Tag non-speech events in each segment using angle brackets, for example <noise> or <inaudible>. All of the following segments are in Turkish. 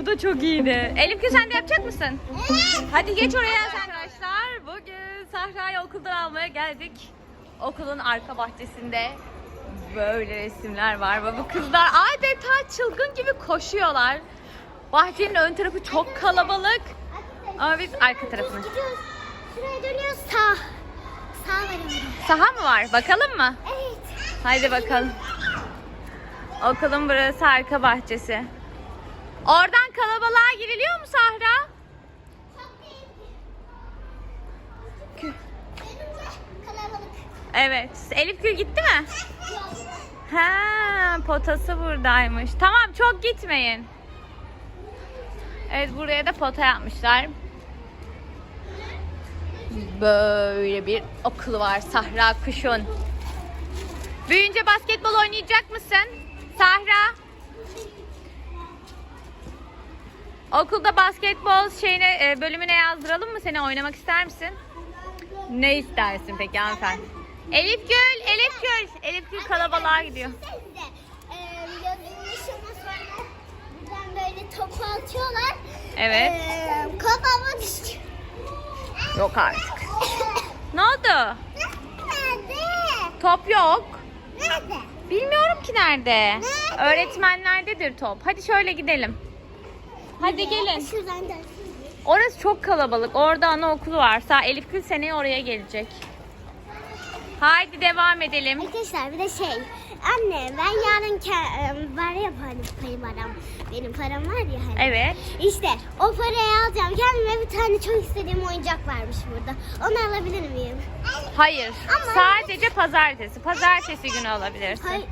Bu da çok iyiydi. Elif sen de yapacak mısın? Hadi geç oraya arkadaşlar. Bugün Sahra'yı okuldan almaya geldik. Okulun arka bahçesinde böyle resimler var ve bu kızlar adeta çılgın gibi koşuyorlar. Bahçenin ön tarafı çok kalabalık ama biz arka tarafını. Gidiyoruz. Şuraya dönüyoruz. Sağ. Sağ orada. Saha mı var? Bakalım mı? Evet. Haydi bakalım. Okulun burası arka bahçesi. Oradan kalabalığa giriliyor mu Sahra? Evet. Elif Gül gitti mi? Ha, potası buradaymış. Tamam çok gitmeyin. Evet buraya da pota yapmışlar. Böyle bir okul var Sahra Kuşun. Büyüyünce basketbol oynayacak mısın? Sahra. Okulda basketbol şeyine e, bölümüne yazdıralım mı seni? Oynamak ister misin? Ne istersin peki hanımefendi? Elif Gül, Elif Gül. Elif Gül kalabalığa gidiyor. Böyle topu atıyorlar. Evet. Eee, kafama düştü. Yok artık. <laughs> Ne oldu? Nerede? Top yok. Nerede? Bilmiyorum ki nerede. Öğretmenlerdedir top. Hadi şöyle gidelim. Hadi gelin. Şuradan da. Orası çok kalabalık. Orada anaokulu var. Sağ Elif Gül seneye oraya gelecek. Haydi devam edelim. Arkadaşlar bir de şey. Anne ben yarın var ya payım param. Benim param var ya hani. Evet. İşte o parayı alacağım. Kendime bir tane çok istediğim oyuncak varmış burada. Onu alabilir miyim? Hayır. Ama- Sadece pazartesi. Pazartesi günü alabilirsin. Hayır.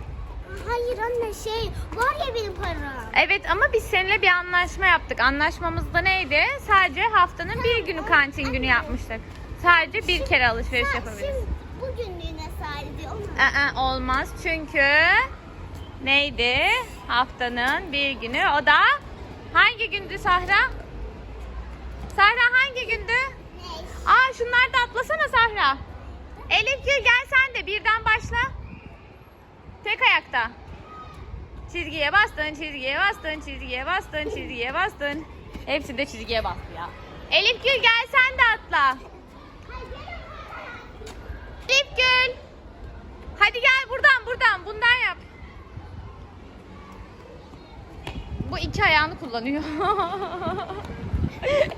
Hayır anne şey var ya benim param. Evet ama biz seninle bir anlaşma yaptık. Anlaşmamızda neydi? Sadece haftanın bir günü kantin günü yapmıştık. Sadece bir kere alışveriş Ha, yapabiliriz. Şimdi bugünlüğüne sadece onu. Aa, olmaz çünkü neydi? Haftanın bir günü. O da hangi gündü Sahra? Sahra hangi gündü? Aa şunlar da atlasana Sahra. Elif gel sen de birden başla. Tek ayakta. Çizgiye bastın, çizgiye bastın, çizgiye bastın, çizgiye bastın. Hepsi de çizgiye bastı ya. Elif Gül gel sen de atla. Elif Gül. Hadi gel buradan buradan bundan yap. Bu iki ayağını kullanıyor. <laughs>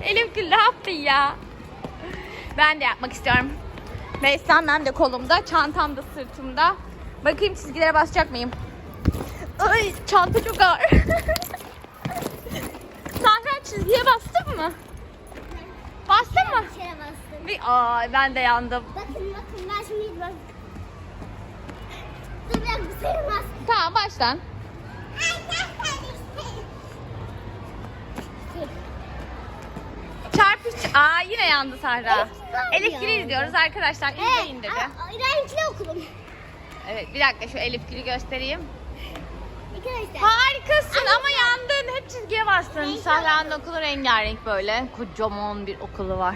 Elif Gül ne yaptın ya? Ben de yapmak istiyorum. Beslenmem de kolumda, çantam da sırtımda. Bakayım çizgilere basacak mıyım? Ay çanta çok ağır. <laughs> Sahra çizgiye bastın mı? Bastın mı? Bir kere bastım. Bir, aa, ben de yandım. Bakın bakın ben şimdi bak. Dur bir sayılmaz. Tamam baştan. Çarpış. Aa yine yandı Sahra. Evet, yandı. izliyoruz arkadaşlar. İzleyin dedi. aa, renkli okulum. Evet bir dakika şu Elif Gül'ü göstereyim. Harikasın ama yandın. Hep çizgiye bastın. Sahra'nın okulu rengarenk böyle. Kocaman bir okulu var.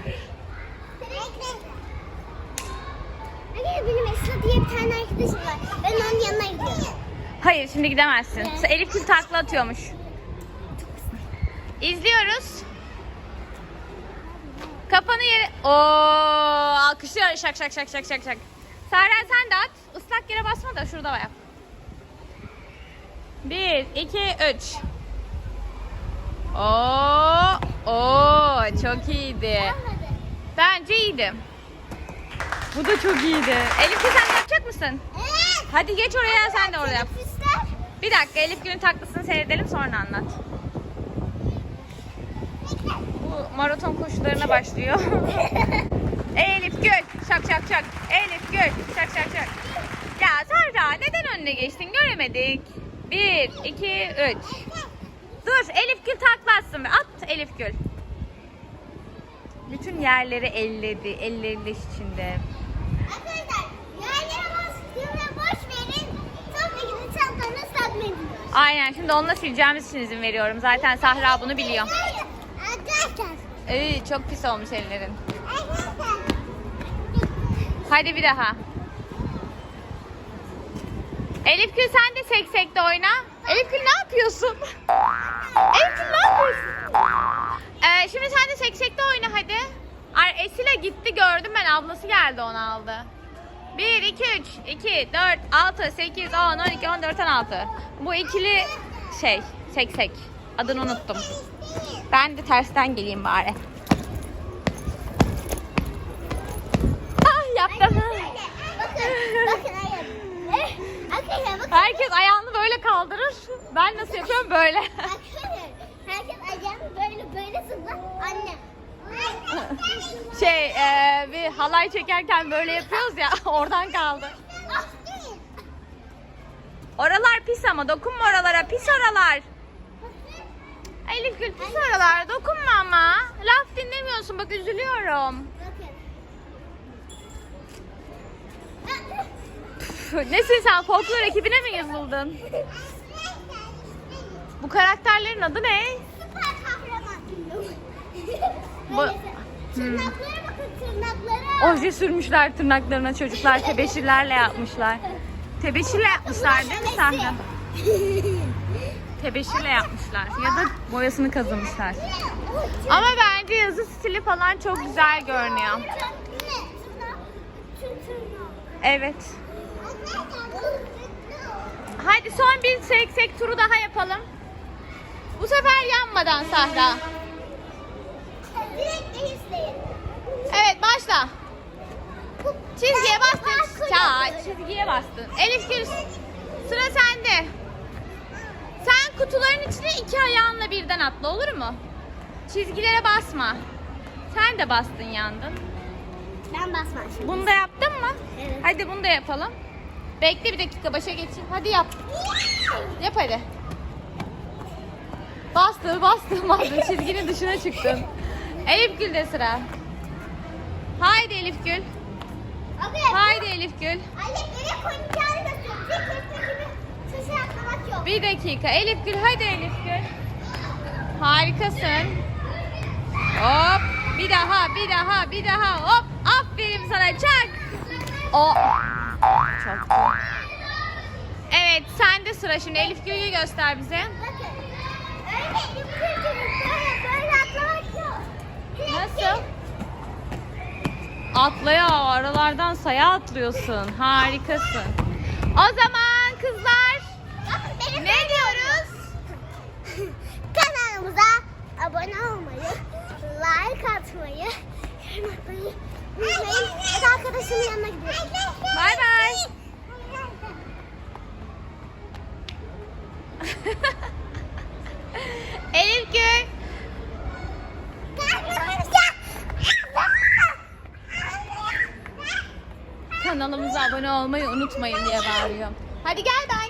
Anne benim Esra diye bir tane arkadaşım var. Ben onun yanına gidiyorum. Hayır şimdi gidemezsin. Evet. Elif Gül takla atıyormuş. İzliyoruz. Kafanı yere... Oo, alkışlıyor. Şak şak şak şak şak şak. Sahra sen de at. Islak yere basma da şurada yap. Bir, iki, üç. Oo, oo, çok iyiydi. Bence iyiydi. Bu da çok iyiydi. Elif sen yapacak mısın? Evet. Hadi geç oraya sen de orada yap. Bir dakika Elif Gül'ün taklasını seyredelim sonra anlat. Bu maraton koşularına başlıyor. <laughs> Elif Gül şak şak şak. Elif Gül şak şak şak. Ya Serra neden önüne geçtin göremedik. Bir, iki, üç. Dur Elif Gül taklatsın. At Elif Gül. Bütün yerleri elledi. Ellerinde içinde. Arkadaşlar yerlere bastığımda boş verin. Tabii ki çantanı ıslatmayın. Aynen şimdi onunla sileceğimiz için izin veriyorum. Zaten Sahra bunu biliyor. Arkadaşlar. Ey, çok pis olmuş ellerin. Hadi bir daha. Elif Gül sen de seksekte oyna. Elif Gül ne yapıyorsun? Elif Gül ne yapıyorsun? Ee, şimdi sen de seksekte oyna hadi. Esile gitti gördüm ben ablası geldi onu aldı. 1, 2, 3, 2, 4, 6, 8, 10, 12, 14, 16. Bu ikili şey seksek. Adını unuttum. Ben de tersten geleyim bari. Ah yaptım. Bakın, bakın hayır. Eh, Arkadaşlar bakın. Herkes ayağını böyle kaldırır. Ben nasıl yapıyorum böyle. Herkes ayağını böyle böyle zıplar. Anne. <laughs> Şey e, bir halay çekerken böyle yapıyoruz ya <laughs> oradan kaldı. Ah, Oralar pis ama dokunma oralara pis oralar. Elif Gül pis oralar dokunma ama. Laf dinlemiyorsun bak üzülüyorum. Bakın. Üf, <laughs> Nesin sen folklor ekibine mi yazıldın? Bu karakterlerin adı ne? Süper kahraman. Bu- Böyle Hmm. Tırnaklara bakın tırnaklara. Oje sürmüşler tırnaklarına çocuklar tebeşirlerle yapmışlar. Tebeşirle yapmışlar değil mi sahne? Tebeşirle yapmışlar ya da boyasını kazımışlar. Ama bence yazı stili falan çok güzel görünüyor. Evet. Hadi son bir seksek turu daha yapalım. Bu sefer yanmadan Sahra. Evet başla. Çizgiye bastın. Ya çizgiye bastın. Elif Gül sıra sende. Sen kutuların içine iki ayağınla birden atla olur mu? Çizgilere basma. Sen de bastın yandın. Ben basmam şimdi. Bunu da yaptın mı? Evet. Hadi bunu da yapalım. Bekle bir dakika başa geçeyim. Hadi yap. Yap hadi. Bastın bastın bastın. Çizginin dışına çıktın. Elif Gül de sıra. Haydi Elif Gül. Haydi Elif Gül. Yok. Bir dakika. Elif Gül hadi Elif Gül. Harikasın. Hop. Bir daha, bir daha, bir daha. Hop. Aferin sana. Çak. O. Çok. Evet, sende sıra şimdi. Elif Gül'ü göster bize. Nasıl? Atlaya aralardan saya atlıyorsun. Harikasın. O zaman kızlar Bakın benim ne diyoruz? kanalımıza abone olmayı, like atmayı, yorum atmayı unutmayın. Yanına gidiyorum. Elif Gül. Kanalımıza abone olmayı unutmayın diye bağırıyor. Hadi gel koş.